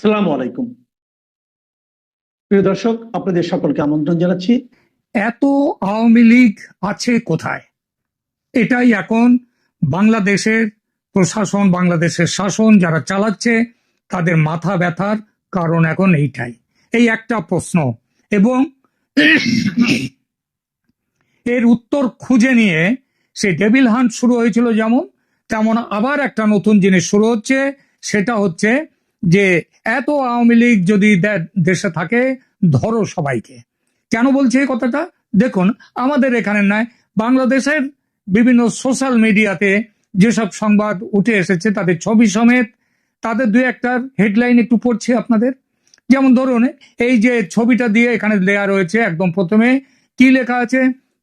আসসালামু আলাইকুম। প্রিয় দর্শক, আপনাদের সকলকে আমন্ত্রণ জানাচ্ছি। এত আওয়ামী লীগ আছে কোথায়? এটাই এখন বাংলাদেশের প্রশাসন, বাংলাদেশের শাসন যারা চালাচ্ছে, তাদের মাথা ব্যথার কারণ এখন এইটাই। এই একটা প্রশ্ন। এবং এর উত্তর খুঁজে নিয়ে সে ডেভিল হান্ট শুরু হয়েছিল যেমন, তেমন আবার একটা নতুন জিনিস শুরু হচ্ছে, সেটা হচ্ছে যে এত আওয়ামী লীগ যদি দেশে থাকে, ধরো সবাইকে। কেন বলছি এই কথাটা? দেখুন, আমাদের এখানে নয় বাংলাদেশের বিভিন্ন সোশ্যাল মিডিয়াতে যেসব সংবাদ উঠে এসেছে, তাদের ছবি সমেত, তাদের দুই একটার হেডলাইন একটু পড়ছি আপনাদের। যেমন ধরুন, এই যে ছবিটা দিয়ে এখানে দেয়া রয়েছে, একদম প্রথমে কি লেখা আছে?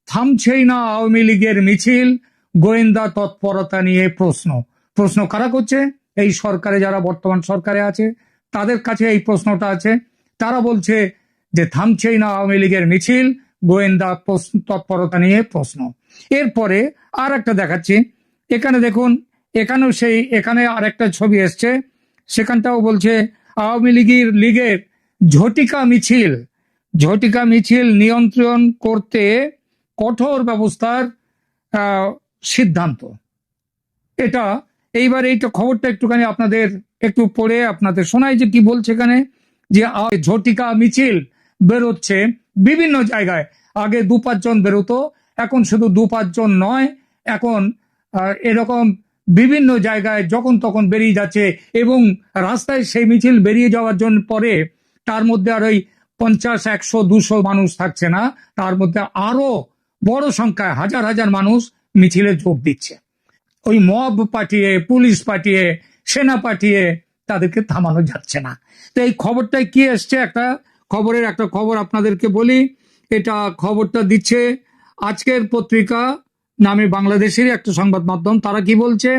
থামছেই না আওয়ামী লীগের মিছিল, গোয়েন্দা তৎপরতা নিয়ে প্রশ্ন। প্রশ্ন কারা করছে? এই সরকারে যারা বর্তমান সরকারে আছে, তাদের কাছে এই প্রশ্নটা আছে। তারা বলছে যে থামছেই না আওয়ামী লীগের মিছিল, গোয়েন্দা তৎপরতা নিয়ে প্রশ্ন। এরপরে আর একটা দেখাচ্ছি। এখানে দেখুন, এখানেও সেই, এখানে আরেকটা ছবি এসছে। সেখানটাও বলছে, আওয়ামী লীগের লীগের ঝটিকা মিছিল ঝটিকা মিছিল নিয়ন্ত্রণ করতে কঠোর ব্যবস্থার সিদ্ধান্ত। এটা এইবার এইটা খবরটা একটুখানি আপনাদের একটু পড়ে আপনাদের শোনাই যে কি বলছে এখানে, যে ঝটিকা মিছিল বেরোচ্ছে বিভিন্ন জায়গায়। আগে দু পাঁচজন বেরোতো, এখন শুধু দু পাঁচজন নয়, এখন এরকম বিভিন্ন জায়গায় যখন তখন বেরিয়ে যাচ্ছে এবং রাস্তায় সেই মিছিল বেরিয়ে যাওয়ার জন্য পরে তার মধ্যে আর ওই পঞ্চাশ, একশো, দুশো মানুষ থাকছে না। তার মধ্যে আরও বড় সংখ্যায় হাজার হাজার মানুষ মিছিলে যোগ দিচ্ছে। ওই মব পাঠিয়ে, পুলিশ পাঠিয়ে, সেনা পাঠিয়ে তাদেরকে থামানো যাচ্ছে না। তো এই খবরটায় কি এসছে? একটা খবরের একটা খবর আপনাদেরকে বলি। এটা খবরটা দিচ্ছে আজকের পত্রিকা নামে বাংলাদেশেরই একটা সংবাদ মাধ্যম। তারা কি বলছে?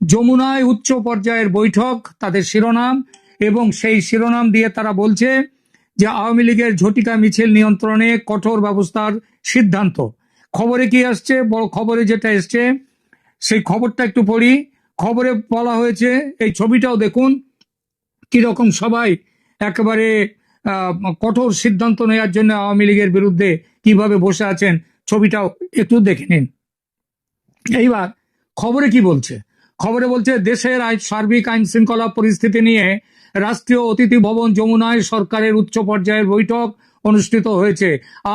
যমুনায় উচ্চ পর্যায়ের বৈঠক, তাদের শিরোনাম, এবং সেই শিরোনাম দিয়ে তারা বলছে যে আওয়ামী লীগের ঝটিকা মিছিল নিয়ন্ত্রণে কঠোর ব্যবস্থার সিদ্ধান্ত। খবরে কি আসছে? বড় খবরে যেটা এসছে সেই খবরটা একটু পড়ি। খবরে বলা হয়েছে, এই ছবিটাও দেখুন, কীরকম সবাই একেবারে কঠোর সিদ্ধান্ত নেওয়ার জন্য আওয়ামী লীগের বিরুদ্ধে কীভাবে বসে আছেন, ছবিটাও একটু দেখে নিন। এইবার, খবরে কি বলছে? খবরে বলছে, দেশের সার্বিক আইন শৃঙ্খলা পরিস্থিতি নিয়ে রাষ্ট্রীয় অতিথি ভবন যমুনায় সরকারের উচ্চ পর্যায়ের বৈঠক অনুষ্ঠিত হয়েছে।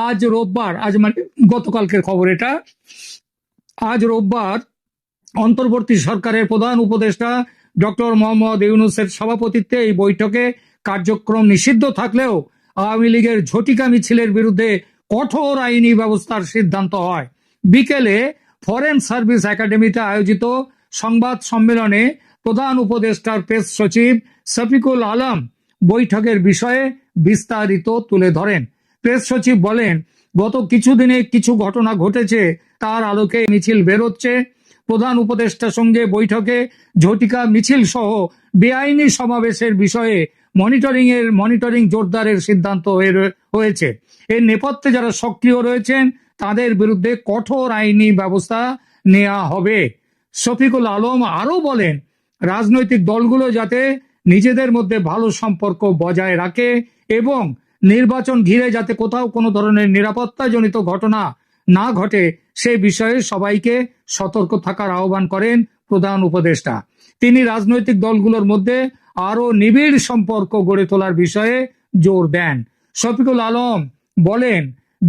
আজ রোববার, আজ মানে গতকালকের খবর এটা। আজ রোববার অন্তর্বর্তী সরকারের প্রধান উপদেষ্টা ডক্টর মোহাম্মদ ইউনুসের সভাপতিত্বে এই বৈঠকে কার্যক্রম নিষিদ্ধ থাকলেও আওয়ামী লীগের ঝটিকা মিছিলের বিরুদ্ধে কঠোর আইনি ব্যবস্থার সিদ্ধান্ত হয়। বিকেলে ফরেন সার্ভিস একাডেমিতে আয়োজিত সংবাদ সম্মেলনে প্রধান উপদেষ্টার প্রেস সচিব শফিকুল আলম বৈঠকের বিষয়ে বিস্তারিত তুলে ধরেন। প্রেস সচিব বলেন, গত কিছুদিনে কিছু ঘটনা ঘটেছে, তার আলোকে মিছিল বেরোচ্ছে। প্রধান উপদেষ্টার সঙ্গে বৈঠকে ঝটিকা মিছিল সহ বেআইনি সমাবেশের বিষয়ে মনিটরিং এর মনিটরিং জোরদারের সিদ্ধান্ত হয়ে হয়েছে। এর নেপথ্যে যারা সক্রিয় রয়েছেন, তাদের বিরুদ্ধে কঠোর আইনি ব্যবস্থা নেওয়া হবে। শফিকুল আলম আরও বলেন, রাজনৈতিক দলগুলো যাতে নিজেদের মধ্যে ভালো সম্পর্ক বজায় রাখে এবং নির্বাচন ঘিরে যাতে কোথাও কোনো ধরনের নিরাপত্তাজনিত ঘটনা না ঘটে সে বিষয়ে সবাইকে সতর্ক থাকার আহ্বান করেন প্রধান উপদেষ্টা। তিনি রাজনৈতিক দলগুলোর মধ্যে আরও নিবিড় সম্পর্ক গড়ে তোলার বিষয়ে জোর দেন। শফিকুল আলম বলেন,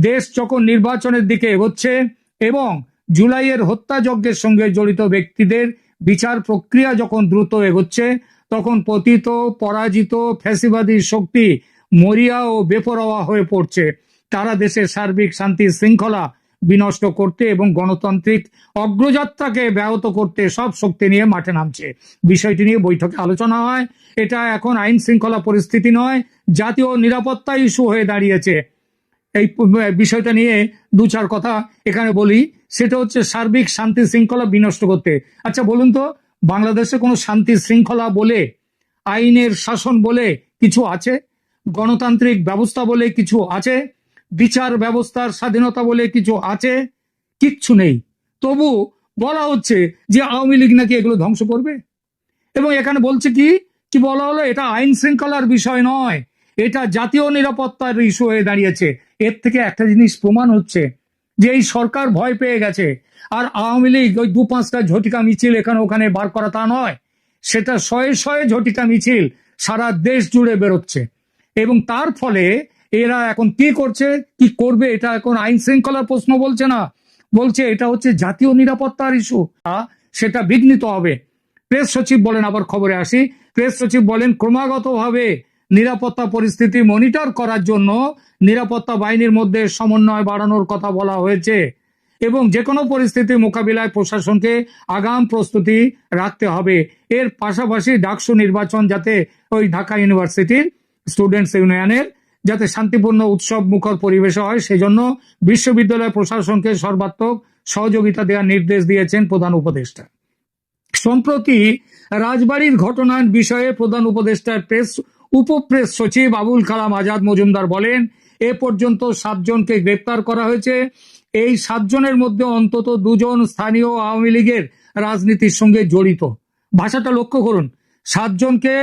দেশ যখন নির্বাচনের দিকে এগোচ্ছে এবং জুলাইয়ের হত্যাযজ্ঞের সঙ্গে জড়িত ব্যক্তিদের বিচার প্রক্রিয়া যখন দ্রুত এগোচ্ছে, তখন পতিত, পরাজিত ফ্যাসিবাদী শক্তি মরিয়া ও বেপরোয়া হয়ে পড়ছে। তারা দেশের সার্বিক শান্তি শৃঙ্খলা বিনষ্ট করতে এবং গণতান্ত্রিক অগ্রযাত্রাকে ব্যাহত করতে সব শক্তি নিয়ে মাঠে নামছে। বিষয়টি নিয়ে বৈঠকে আলোচনা হয়। এটা এখন আইন শৃঙ্খলা পরিস্থিতি নয়, জাতীয় নিরাপত্তা ইস্যু হয়ে দাঁড়িয়েছে। এই বিষয়টা নিয়ে দু চার কথা এখানে বলি। সেটা হচ্ছে সার্বিক শান্তি শৃঙ্খলা বিনষ্ট করতে। আচ্ছা বলুন তো, বাংলাদেশে কোনো শান্তি শৃঙ্খলা বলে, আইনের শাসন বলে কিছু আছে? গণতান্ত্রিক ব্যবস্থা বলে কিছু আছে? বিচার ব্যবস্থার স্বাধীনতা বলে কিছু আছে? কিচ্ছু নেই। তবু বলা হচ্ছে যে আওয়ামী লীগ নাকি এগুলো ধ্বংস করবে? এবং এখানে বলছে কি? কি বলা হলো? এটা আইন শৃঙ্খলার বিষয় নয়। এটা জাতীয় নিরাপত্তার ইস্যু হয়ে দাঁড়িয়েছে। এর থেকে একটা জিনিস প্রমাণ হচ্ছে যে এই সরকার ভয় পেয়ে গেছে। আর আওয়ামী লীগ ওই দু পাঁচটা ঝটিকা মিছিল এখানে ওখানে বার করা তা নয়। সেটা শয়ে শয়ে ঝটিকা মিছিল সারা দেশ জুড়ে বেরোচ্ছে। এবং তার ফলে এরা এখন কি করছে, কি করবে, এটা এখন আইন শৃঙ্খলার প্রশ্ন বলছে না। বলছে এটা হচ্ছে জাতীয় নিরাপত্তার ইস্যু সেটা বিঘ্নিত হবে। প্রেস সচিব বলেন, আবার খবরে আসি। প্রেস সচিব বলেন, ক্রমাগতভাবে নিরাপত্তা পরিস্থিতি মনিটর করার জন্য নিরাপত্তা বাহিনীর মধ্যে সমন্বয় বাড়ানোর কথা বলা হয়েছে এবং যে কোনো পরিস্থিতি মোকাবিলায় প্রশাসনকে আগাম প্রস্তুতি রাখতে হবে। এর পাশাপাশি ডাকসু নির্বাচন যাতে ওই ঢাকা ইউনিভার্সিটির স্টুডেন্টস ইউনিয়নের যাতে শান্তিপূর্ণ উৎসব মুখর পরিবেশ হয়, সেজন্য বিশ্ববিদ্যালয় প্রশাসনকে সর্বাত্মক সহযোগিতা দেওয়ার নির্দেশ দিয়েছেন প্রধান উপদেষ্টা। সম্প্রতি রাজবাড়ির ঘটনার বিষয়ে প্রধান উপদেষ্টার প্রেস, উপপ্রেস সচিব আবুল কালাম আজাদ মজুমদার বলেন, এ পর্যন্ত সাতজনকে গ্রেপ্তার করা হয়েছে। এই সাতজনের মধ্যে অন্তত দুজন স্থানীয় আওয়ামী লীগের রাজনীতির সঙ্গে জড়িত। ভাষাটা লক্ষ্য করুন, সাতজনকে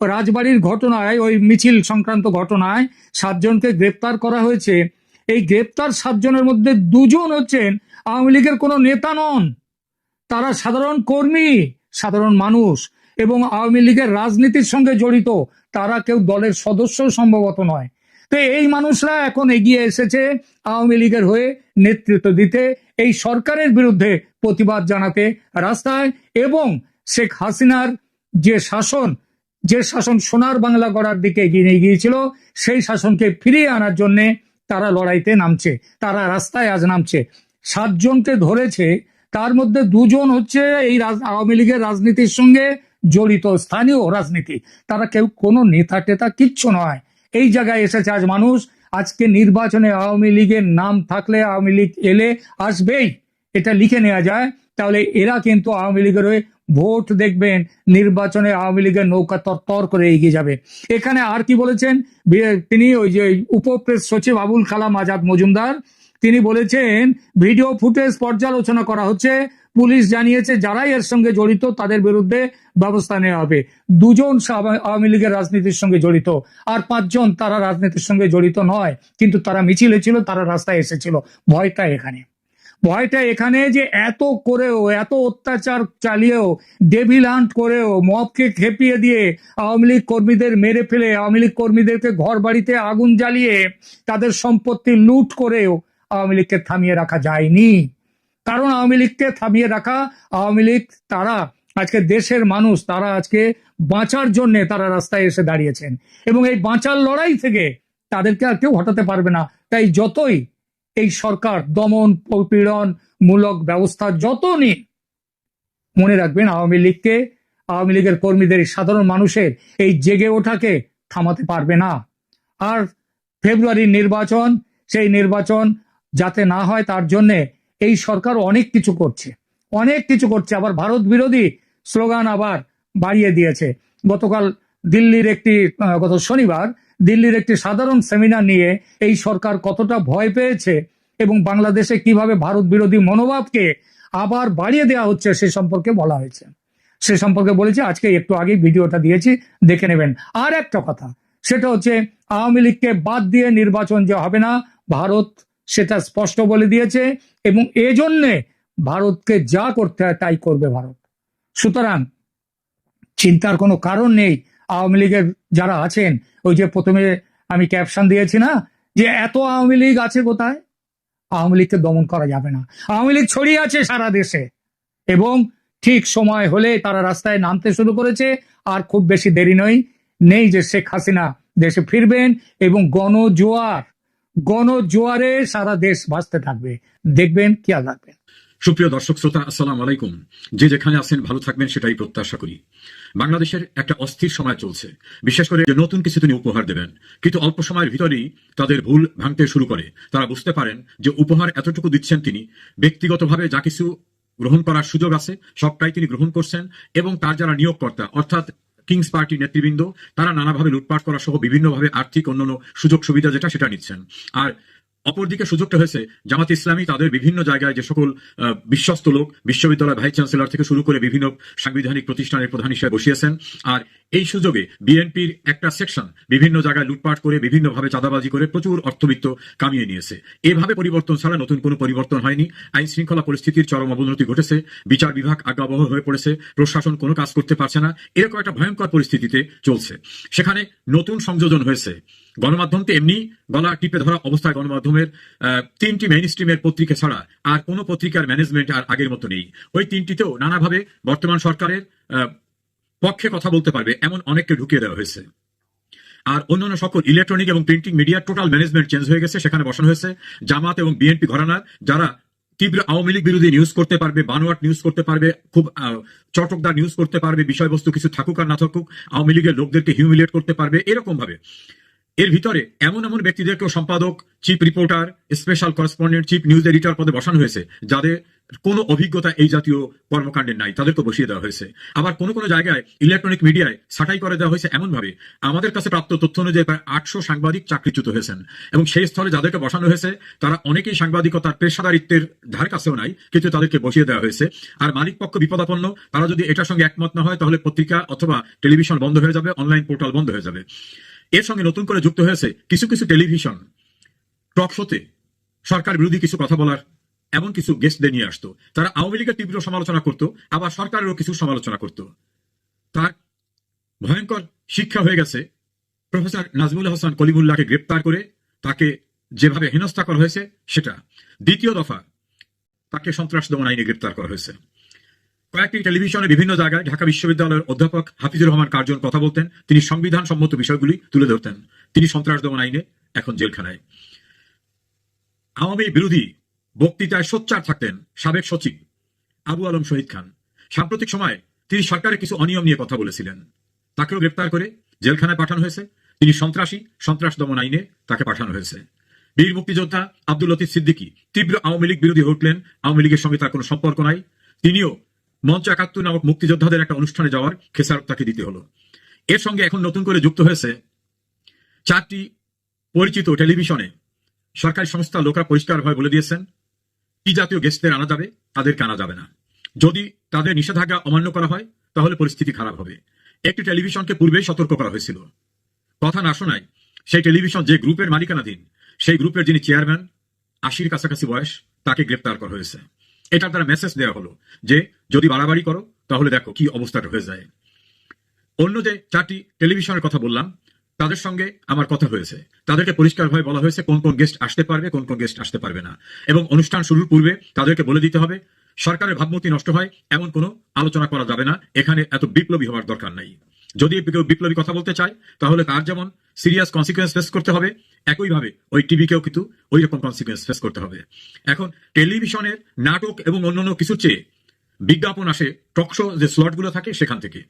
রাজবাড়ির ঘটনায়, ওই মিছিল সংক্রান্ত ঘটনায় সাতজনকে গ্রেপ্তার করা হয়েছে। এই গ্রেপ্তার সাতজনের মধ্যে দুজন হচ্ছেন আওয়ামী লীগের কোনো নেতা নন। তারা সাধারণ কর্মী, সাধারণ মানুষ এবং আওয়ামী লীগের রাজনীতির সঙ্গে জড়িত। তারা কেউ দলের সদস্য সম্ভবত নয়। তো এই মানুষরা এখন এগিয়ে এসেছে আওয়ামী লীগের হয়ে নেতৃত্ব দিতে, এই সরকারের বিরুদ্ধে প্রতিবাদ জানাতে রাস্তায় এবং শেখ হাসিনার যে শাসন যে শাসন সোনার বাংলা গড়ার দিকে এগিয়ে গিয়েছিল, সেই শাসনকে ফিরিয়ে আনার জন্যে তারা লড়াইতে নামছে, তারা রাস্তায় আজ নামছে। সাতজনকে ধরেছে, তার মধ্যে দুজন হচ্ছে এই আওয়ামী লীগের রাজনীতির সঙ্গে জড়িত, স্থানীয় রাজনীতি। তারা কেউ কোনো নেতা টেতা কিচ্ছু নয়। এই জায়গায় এসেছে আজ মানুষ। আজকে নির্বাচনে আওয়ামী লীগের নাম থাকলে আওয়ামী লীগ এলে আসবেই। এটা লিখে নেওয়া যায়। তাহলে এরা কিন্তু আওয়ামী লীগের হয়ে ভোট দেখবেন, নির্বাচনে আওয়ামী লীগের নৌকা তর তর করে এগিয়ে যাবে। এখানে আর কি বলেছেন? তিনি ওই যে উপপ্রেস সচিব আবুল কালাম আজাদ মজুমদার, তিনি বলেছেন, ভিডিও ফুটেজ পর্যালোচনা করা হচ্ছে। পুলিশ জানিয়েছে, যারাই এর সঙ্গে জড়িত তাদের বিরুদ্ধে ব্যবস্থা নেওয়া হবে। দুজন আওয়ামী লীগের রাজনীতির সঙ্গে জড়িত। আর পাঁচজন তারা রাজনীতির সঙ্গে জড়িত নয়, কিন্তু তারা মিছিলে ছিল, তারা রাস্তায় এসেছিল। ভয়টা এখানে। ভয়টা এখানে যে এত করেও, এত অত্যাচার চালিয়েও ডেভিল হান্ট করেও মবকে খেপিয়ে দিয়ে আওয়ামী লীগ কর্মীদের মেরে ফেলে, আওয়ামী লীগ কর্মীদেরকে ঘর বাড়িতে আগুন জ্বালিয়ে তাদের সম্পত্তি লুট করেও আওয়ামী লীগকে থামিয়ে রাখা যায়নি। কারণ আওয়ামী লীগকে থামিয়ে রাখা আওয়ামী লীগ, তারা আজকে দেশের মানুষ, তারা আজকে বাঁচার জন্য তারা রাস্তায় এসে দাঁড়িয়েছেন। এবং এই বাঁচার লড়াই থেকে তাদেরকে আর কেউ হটাতে পারবে না। তাই যতই এই সরকার দমন পীড়ন মূলক ব্যবস্থা যত নিন মনে রাখবেন আওয়ামী লীগকে, আওয়ামী লীগের কর্মীদের সাধারণ মানুষের এই জেগে ওঠাকে থামাতে পারবে না। আর ফেব্রুয়ারির নির্বাচন, সেই নির্বাচন যাতে না হয় তার জন্য এই সরকার অনেক কিছু করছে। অনেক কিছু করছে। আবার ভারত বিরোধী স্লোগান আবার বাড়িয়ে দিয়েছে। গতকাল দিল্লির একটি গত শনিবার দিল্লির একটি সাধারণ সেমিনার নিয়ে এই সরকার কতটা ভয় পেয়েছে এবং বাংলাদেশে কীভাবে ভারত বিরোধী মনোভাবকে আবার বাড়িয়ে দেওয়া হচ্ছে সে সম্পর্কে বলা হয়েছে। সে সম্পর্কে বলেছি, আজকে একটু আগে ভিডিওটা দিয়েছি, দেখে নেবেন। আর একটা কথা, সেটা হচ্ছে আওয়ামী লীগকে বাদ দিয়ে নির্বাচন যে হবে না, ভারত সেটা স্পষ্ট বলে দিয়েছে এবং এজন্যে ভারতকে যা করতে হয় তাই করবে ভারত। সুতরাং চিন্তার কোনো কারণ নেই আওয়ামী লীগের যারা আছেন, ওই যে প্রথমে আমি ক্যাপশন দিয়েছি না, যে এত আওয়ামী লীগ আছে কোথায়? আওয়ামী লীগকে দমন করা যাবে না। আওয়ামী লীগ ছড়িয়ে আছে সারা দেশে। এবং ঠিক সময় হলে তারা রাস্তায় নামতে শুরু করেছে, আর খুব বেশি দেরি নয়, নেই যে শেখ হাসিনা দেশে ফিরবেন, এবং গণজোয়ার, গণজোয়ারে সারা দেশ ভাসতে থাকবে। দেখবেন, খেয়াল রাখবেন। সুপ্রিয় দর্শক শ্রোতা, আসসালাম আলাইকুম। যে যেখানে আছেন, ভালো থাকবেন, সেটাই প্রত্যাশা করি। বাংলাদেশের একটা অস্থির সময় চলছে। বিশেষ করে নতুন কিছু তিনি উপহার দেবেন। কিন্তু অল্প সময়ের ভিতরেই তাদের ভুল ভাঙতে শুরু করে। তারা বুঝতে পারেন যে উপহার এতটুকু দিচ্ছেন তিনি। ব্যক্তিগতভাবে যা কিছু গ্রহণ করার সুযোগ আছে, সবটাই তিনি গ্রহণ করছেন এবং তার যারা নিয়োগকর্তা, অর্থাৎ কিংস পার্টি নেতৃবৃন্দ, তারা নানাভাবে লুটপাট করা সহ বিভিন্নভাবে আর্থিক অন্যান্য সুযোগ সুবিধা যেটা, সেটা নিচ্ছেন। আর অপরদিকে সুযোগটা হয়েছে, জামাত ইসলামী তাদের বিভিন্ন জায়গায় যে সকল বিশ্বস্ত লোক বিশ্ববিদ্যালয় ভাইস চ্যান্সেলর থেকে শুরু করে বিভিন্ন সাংবিধানিক প্রতিষ্ঠানের প্রধান হিসেবে বসিয়েছেন। আর এই সুযোগে বিএনপির একটা সেকশন বিভিন্ন জায়গায় লুটপাট করে, বিভিন্নভাবে চাঁদাবাজি করে প্রচুর অর্থবিত্ত কামিয়ে নিয়েছে। এভাবে পরিবর্তন ছাড়া নতুন কোনো পরিবর্তন হয়নি। আইন শৃঙ্খলা পরিস্থিতির চরম অবনতি ঘটেছে। বিচার বিভাগ আজ্ঞাবহ হয়ে পড়েছে। প্রশাসন কোনো কাজ করতে পারছে না। এরকম একটা ভয়ঙ্কর পরিস্থিতিতে চলছে। সেখানে নতুন সংযোজন হয়েছে। গণমাধ্যমকে এমনি গলা টিপে ধরা অবস্থায় গণমাধ্যমের তিনটি মেইন স্ট্রিমের পত্রিকা ছাড়া আর কোনো পত্রিকার ম্যানেজমেন্ট আর আগের মতো নেই। ওই তিনটিতেও নানাভাবে বর্তমান সরকারের পক্ষে কথা বলতে পারবে এমন অনেককে ঢুকিয়ে দেওয়া হয়েছে। আর অন্যান্য সকল ইলেকট্রনিক এবং প্রিন্টিং মিডিয়ার টোটাল ম্যানেজমেন্ট চেঞ্জ হয়ে গেছে, সেখানে বসানো হয়েছে। জামাত এবং বিএনপি ঘরানার, যারা তীব্র আওয়ামী লীগ বিরোধী নিউজ করতে পারবে, বানোয়াট নিউজ করতে পারবে, খুব চটকদার নিউজ করতে পারবে, বিষয়বস্তু কিছু থাকুক আর না থাকুক, আওয়ামী লীগের লোকদেরকে হিউমিলিয়েট করতে পারবে এরকম ভাবে এর ভিতরে এমন এমন ব্যক্তিদেরকেও সম্পাদক chief reporter special correspondent chief news editor পদে বসানো হয়েছে, যাদের কোনো অভিজ্ঞতা এই জাতীয় কর্মকাণ্ডের নাই তাদেরকে বসিয়ে দেওয়া হয়েছে। আবার কোনো কোনো জায়গায় ইলেকট্রনিক মিডিয়ায় ছাঁটাই করে দেওয়া হয়েছে এমন ভাবে আমাদের কাছে প্রাপ্ত তথ্য অনুযায়ী প্রায় আটশো সাংবাদিক চাকরিচ্যুত হয়েছেন এবং সেই স্থলে যাদেরকে বসানো হয়েছে, তারা অনেকেই সাংবাদিকতার পেশাদারিত্বের ধার কাছেও নাই, কিন্তু তাদেরকে বসিয়ে দেওয়া হয়েছে। আর মালিক পক্ষ বিপদাপন্ন, তারা যদি এটার সঙ্গে একমত না হয়, তাহলে পত্রিকা অথবা টেলিভিশন বন্ধ হয়ে যাবে, অনলাইন পোর্টাল বন্ধ হয়ে যাবে। এর সঙ্গে নতুন করে যুক্ত হয়েছে কিছু কিছু টেলিভিশন, টক শোতে। সরকার বিরোধী কিছু কথা বলার এমন কিছু গেস্টদের নিয়ে আসতো। তারা আওয়ামী লীগের তীব্র সমালোচনা করত, আবার সরকারেরও কিছু সমালোচনা করত। তার ভয়ঙ্কর শিক্ষা হয়ে গেছে। প্রফেসর নাজমুল হাসান কলিমুল্লাহকে গ্রেপ্তার করে তাকে যেভাবে হেনস্থা করা হয়েছে, সেটা। দ্বিতীয় দফা তাকে সন্ত্রাস দমন আইনে গ্রেপ্তার করা হয়েছে। কয়েকটি টেলিভিশনে বিভিন্ন জায়গায় ঢাকা বিশ্ববিদ্যালয়ের অধ্যাপক হাফিজুর রহমান কার্জন কথা বলতেন। তিনি সংবিধান সম্মত বিষয়গুলি তুলে ধরতেন। তিনি সন্ত্রাস দমন আইনে, এখন জেলখানায়। আওয়ামী বিরোধী বক্তৃতায় সোচ্চার থাকতেন সাবেক সচিব আবু আলম শহীদ খান। সাম্প্রতিক সময়ে তিনি সরকারের কিছু অনিয়ম নিয়ে কথা বলেছিলেন। তাকেও গ্রেপ্তার করে জেলখানায় পাঠানো হয়েছে। তিনি সন্ত্রাসী, সন্ত্রাস দমন আইনে তাকে পাঠানো হয়েছে। বীর মুক্তিযোদ্ধা আব্দুল লতিফ সিদ্দিকী তীব্র আওয়ামী লীগ বিরোধী হয়ে উঠলেন। আওয়ামী লীগের সঙ্গে তার কোনো সম্পর্ক নাই। তিনিও মঞ্চ একাত্তর নামক মুক্তিযোদ্ধাদের একটা অনুষ্ঠানে যাওয়ার খেসারত তাকে দিতে হলো। এর সঙ্গে এখন নতুন করে যুক্ত হয়েছে চারটি পরিচিত টেলিভিশনে। সরকারি সংস্থা লোকরা পরিষ্কারভাবে বলে দিয়েছেন, কি জাতীয় গেস্টদের আনা যাবে তাদেরকে আনা যাবে না। যদি তাদের নিষেধাজ্ঞা অমান্য করা হয়, তাহলে পরিস্থিতি খারাপ হবে। একটি টেলিভিশনকে পূর্বেই সতর্ক করা হয়েছিল। কথা না শোনায়, সেই টেলিভিশন যে গ্রুপের মালিকানাধীন, সেই গ্রুপের যিনি চেয়ারম্যান, আশির কাছাকাছি বয়স, তাকে গ্রেপ্তার করা হয়েছে। এটার দ্বারা মেসেজ দেওয়া হলো যে, যদি বাড়াবাড়ি করো, তাহলে দেখো কি অবস্থাটা হয়ে যায়। অন্য যে চারটি টেলিভিশনের কথা বললাম, তাদের সঙ্গে আমার কথা হয়েছে। তাদেরকে পরিষ্কারভাবে বলা হয়েছে কোন কোন গেস্ট আসতে পারবে, কোন কোন গেস্ট আসতে পারবে না। এবং অনুষ্ঠান শুরুর পূর্বে তাদেরকে বলে দিতে হবে, সরকারের ভাবমূর্তি নষ্ট হয়, এমন কোনো আলোচনা করা যাবে না। এখানে এত বিপ্লবী হওয়ার দরকার নাই। যদি কেউ বিপ্লবী কথা বলতে চায়, তাহলে তার যেমন সিরিয়াস কনসিকুয়েন্স ফেস করতে হবে, একইভাবে ওই টিভিকেও কিন্তু ওই রকম কনসিকুয়েন্স ফেস করতে হবে। এখন টেলিভিশনের নাটক এবং অন্যান্য কিছু চেয়ে বিজ্ঞাপন আসে টকশো যে স্লটগুলো থাকে সেখান থেকে।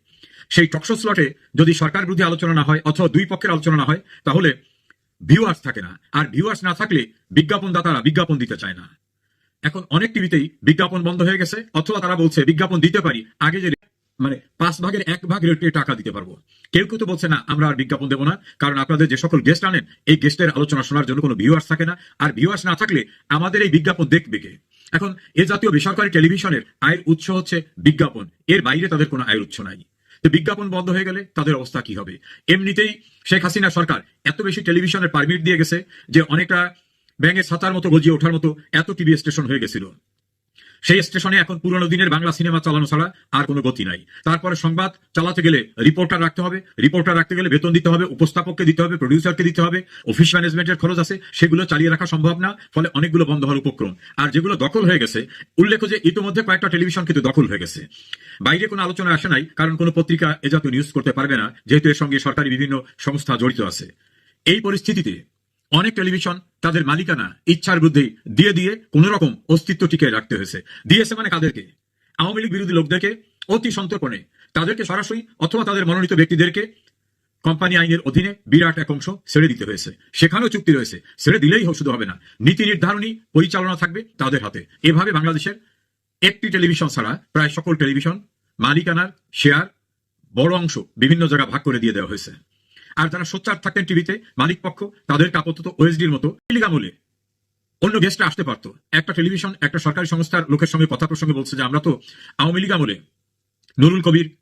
সেই টকশো স্লটে যদি সরকার বিরোধী আলোচনা না হয় অথবা দুই পক্ষের আলোচনা না হয়, তাহলে ভিউয়ার্স থাকে না। আর ভিউয়ার্স না থাকলে বিজ্ঞাপন দাতারা বিজ্ঞাপন দিতে চায় না। এখন অনেক টিভিতেই বিজ্ঞাপন বন্ধ হয়ে গেছে, অথবা তারা বলছে বিজ্ঞাপন দিতে পারি, আগে যে মানে পাঁচ ভাগের এক ভাগ রেটে টাকা দিতে পারব। কেউ কেউ তো বলছে, না, আমরা আর বিজ্ঞাপন দেবো না। কারণ আপনাদের যে সকল গেস্ট আনেন, এই গেস্টের আলোচনা শোনার জন্য কোনো ভিউয়ার্স থাকে না। আর ভিউয়ার্স না থাকলে আমাদের এই বিজ্ঞাপন দেখবে কে? এখন, এ জাতীয় বেসরকারি টেলিভিশনের আয়ের উৎস হচ্ছে বিজ্ঞাপন। এর বাইরে তাদের কোনো আয়ের উৎস নাই। তো বিজ্ঞাপন বন্ধ হয়ে গেলে তাদের অবস্থা কি হবে? এমনিতেই শেখ হাসিনা সরকার এত বেশি টেলিভিশনের পারমিট দিয়ে গেছে যে অনেকটা ব্যাঙের ছাতার মতো গজিয়ে ওঠার মতো এত টিভি স্টেশন হয়ে গেছিল। সেই স্টেশনে এখন পুরনো দিনের বাংলা সিনেমা চালানো ছাড়া আর কোনো গতি নাই। তারপরে সংবাদ চালাতে গেলে রিপোর্টার রাখতে হবে, রিপোর্টার রাখতে গেলে বেতন দিতে হবে, উপস্থাপককে দিতে হবে প্রডিউসারকে দিতে হবে অফিস ম্যানেজমেন্টের খরচ আছে, সেগুলো চালিয়ে রাখা সম্ভব না, ফলে অনেকগুলো বন্ধ হওয়ার উপক্রম। আর যেগুলো দখল হয়ে গেছে উল্লেখ যে ইতিমধ্যে কয়েকটা টেলিভিশন কিন্তু দখল হয়ে গেছে। বাইরে কোনো আলোচনা আসে নাই, কারণ কোনো পত্রিকা এ জাতীয় নিউজ করতে পারবে না, যেহেতু এর সঙ্গে সরকারি বিভিন্ন সংস্থা জড়িত আছে। এই পরিস্থিতিতে অনেক টেলিভিশন তাদের মালিকানা, ইচ্ছার বিরুদ্ধে দিয়ে দিয়ে কোন রকম অস্তিত্ব টিকে রাখতে হয়েছে। দিয়েছে মানে কাদেরকে? আওয়ামী লীগ বিরোধী লোকদেরকে? অতি সন্তর্পণে। তাদেরকে সরাসরি অথবা তাদের মনোনীত ব্যক্তিদেরকে কোম্পানি আইনের অধীনে বিরাট এক অংশ ছেড়ে দিতে হয়েছে। সেখানেও চুক্তি রয়েছে। ছেড়ে দিলেই শুধু হবে না। নীতি নির্ধারণী পরিচালনা থাকবে তাদের হাতে। এভাবে বাংলাদেশের একটি টেলিভিশন ছাড়া প্রায় সকল টেলিভিশন মালিকানার শেয়ার বড় অংশ বিভিন্ন জায়গা ভাগ করে দিয়ে দেওয়া হয়েছে। আর যারা সোচ্চার থাকতেন টিভিতে মালিক পক্ষ, তাদেরকে আপাতত ওএসডির মতো লীগ আমলে অন্য গেস্টরা আসতে পারতো। একটা টেলিভিশন, একটা সরকারি সংস্থার লোকের সঙ্গে কথা প্রসঙ্গে বলছে যে, আমরা তো আওয়ামী লীগ আমলে নুরুল কবির,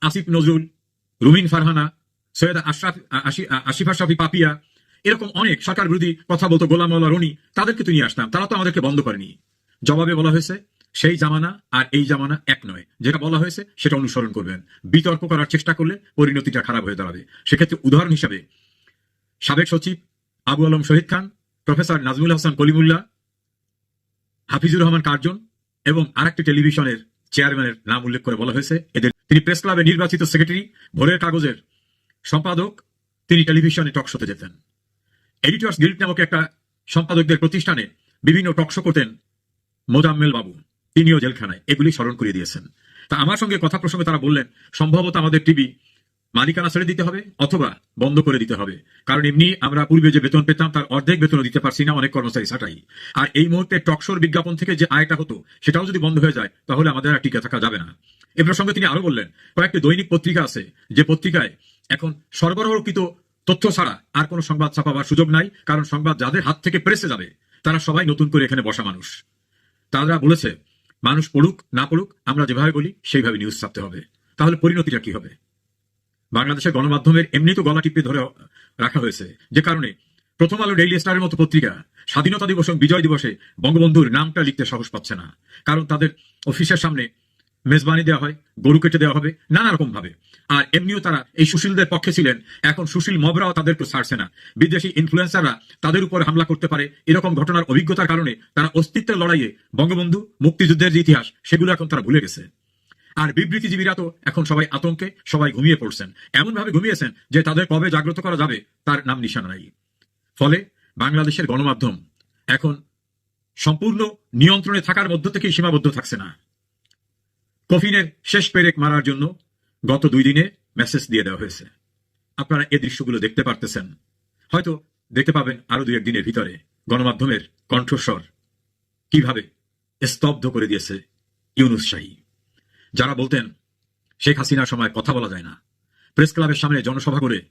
আসিফ নজরুল, রুমিন ফারহানা, সৈয়দ আশরাফ, আশি- আশিফা শাফি পাপিয়া, এরকম অনেক সরকার বিরোধী কথা বলতো গোলাম রনি, তাদেরকে তো নিয়ে আসতাম। তারা তো আমাদেরকে বন্ধ করেনি। জবাবে বলা হয়েছে সেই জামানা আর এই জামানা এক নয়। যেটা বলা হয়েছে, সেটা অনুসরণ করবেন। বিতর্ক করার চেষ্টা করলে পরিণতিটা খারাপ হয়ে দাঁড়াবে। সেক্ষেত্রে উদাহরণ হিসাবে, সাবেক সচিব আবু আলম শহীদ খান, প্রফেসর নাজমুল হাসান কলিমুল্লাহ, হাফিজুর রহমান কার্জন এবং আরেকটি টেলিভিশনের চেয়ারম্যানের নাম উল্লেখ করে বলা হয়েছে। এদের তিনি প্রেস ক্লাবে নির্বাচিত সেক্রেটারি, ভোরের কাগজের সম্পাদক, তিনি টেলিভিশনে টক শোতে যেতেন। এডিটর্স গিল্ড নামক একটা সম্পাদকদের প্রতিষ্ঠানে বিভিন্ন টক শো করতেন মোজাম্মেল বাবু। তিনিও জেলখানায়। এগুলি স্মরণ করিয়ে দিয়েছেন। তা আমার সঙ্গে কথা প্রসঙ্গে তারা বললেন, সম্ভবত আমাদের টিভি মালিকানা ছেড়ে দিতে হবে অথবা বন্ধ করে দিতে হবে। কারণ এমনি আমরা পূর্বে যে বেতন পেতাম তার অর্ধেক বেতনও দিতে পারছি না, অনেক কর্মচারী ছাটাই। আর এই মুহূর্তে টকশোর বিজ্ঞাপন থেকে যে আয়টা হতো, সেটাও যদি বন্ধ হয়ে যায়, তাহলে আমাদের আর টিকে থাকা যাবে না। এ প্রসঙ্গে তিনি আরও বললেন, কয়েকটি দৈনিক পত্রিকা আছে যে পত্রিকায় এখন সরবরাহকৃত তথ্য ছাড়া আর কোনো সংবাদ ছাপাবার সুযোগ নাই, কারণ সংবাদ যাদের হাত থেকে প্রেসে যাবে, তারা সবাই নতুন করে এখানে বসা মানুষ। তারা বলেছে মানুষ পড়ুক, না পড়ুক, আমরা যেভাবে বলি, সেইভাবে নিউজ ছাপতে হবে। তাহলে পরিণতিটা কি হবে? বাংলাদেশের গণমাধ্যমের এমনি তো গলা টিপে ধরে রাখা হয়েছে। যে কারণে প্রথম আলো ডেইলি স্টারের মতো পত্রিকা, স্বাধীনতা দিবস এবং বিজয় দিবসে বঙ্গবন্ধুর নামটা লিখতে সাহস পাচ্ছে না। কারণ তাদের অফিসের সামনে মেজবানি দেওয়া হয়, গরু কেটে দেওয়া হবে, নানা রকম ভাবে। আর এমনিও তারা এই সুশীলদের পক্ষে ছিলেন, এখন সুশীল মবরাও তাদেরকে ছাড়ছে না। বিদেশি ইনফ্লুয়েন্সাররা তাদের উপর হামলা করতে পারে, এরকম ঘটনার অভিজ্ঞতার কারণে তারা অস্তিত্বের লড়াইয়ে বঙ্গবন্ধু, মুক্তিযুদ্ধের যে ইতিহাস, সেগুলো এখন তারা ভুলে গেছে। আর বিবৃতিজীবীরা তো এখন সবাই আতঙ্কে, সবাই ঘুমিয়ে পড়ছেন। এমন ভাবে ঘুমিয়েছেন যে তাদের কবে জাগ্রত করা যাবে, তার নাম নিশানা নাই। ফলে বাংলাদেশের গণমাধ্যম এখন সম্পূর্ণ নিয়ন্ত্রণে থাকার মধ্য থেকেই সীমাবদ্ধ থাকছে না। কফিনের শেষ পেরেক মারার জন্য গত দুই দিনে মেসেজ দিয়ে দেওয়া হয়েছে। আপনারা এ দৃশ্যগুলো দেখতে পারতেছেন। হয়তো দেখতে পাবেন আরও দু একদিনের ভিতরে গণমাধ্যমের কণ্ঠস্বর কীভাবে স্তব্ধ করে দিয়েছে ইউনুস শাহী। যারা বলতেন, শেখ হাসিনার সময় কথা বলা যায় না। প্রেস ক্লাবের সামনে জনসভা করে